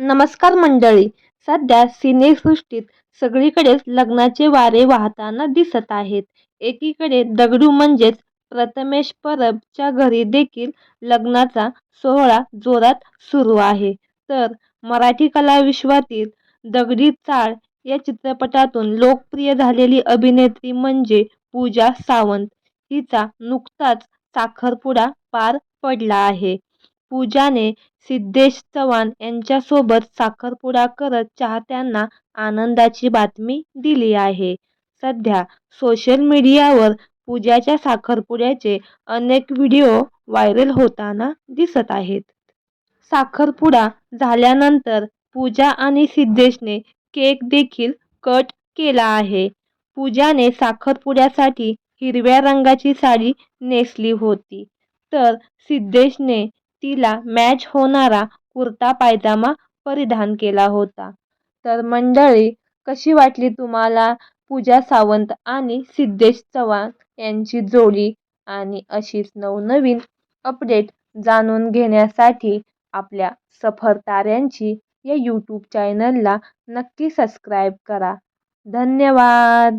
नमस्कार मंडळी. सध्या सिनेसृष्टीत सगळीकडेच लग्नाचे वारे वाहताना दिसत आहेत. एकीकडे दगडू म्हणजेच प्रथमेश परबच्या घरी देखील लग्नाचा सोहळा जोरात सुरू आहे. तर मराठी कलाविश्वातील दगडी चाळ या चित्रपटातून लोकप्रिय झालेली अभिनेत्री म्हणजे पूजा सावंत. हिचा नुकताच साखरपुडा पार पडला आहे. पूजाने सिद्धेश चव्हाण यांच्यासोबत साखरपुडा करत चाहत्यांना आनंदाची बातमी दिली आहे. सध्या सोशल मीडियावर पूजाच्या साखरपुड्याचे अनेक व्हिडिओ व्हायरल होताना दिसत आहेत. साखरपुडा झाल्यानंतर पूजा आणि सिद्धेशने केक देखील कट केला आहे. पूजाने साखरपुड्यासाठी हिरव्या रंगाची साडी नेसली होती. तर सिद्धेशने तिला मॅच होणारा कुर्ता पायजामा परिधान केला होता. तर मंडळी कशी वाटली तुम्हाला पूजा सावंत आणि सिद्धेश चव्हाण यांची जोडी? आणि अशीच नवनवीन अपडेट जाणून घेण्यासाठी आपल्या सफर ताऱ्यांची या यूट्यूब चॅनलला नक्की सबस्क्राईब करा. धन्यवाद!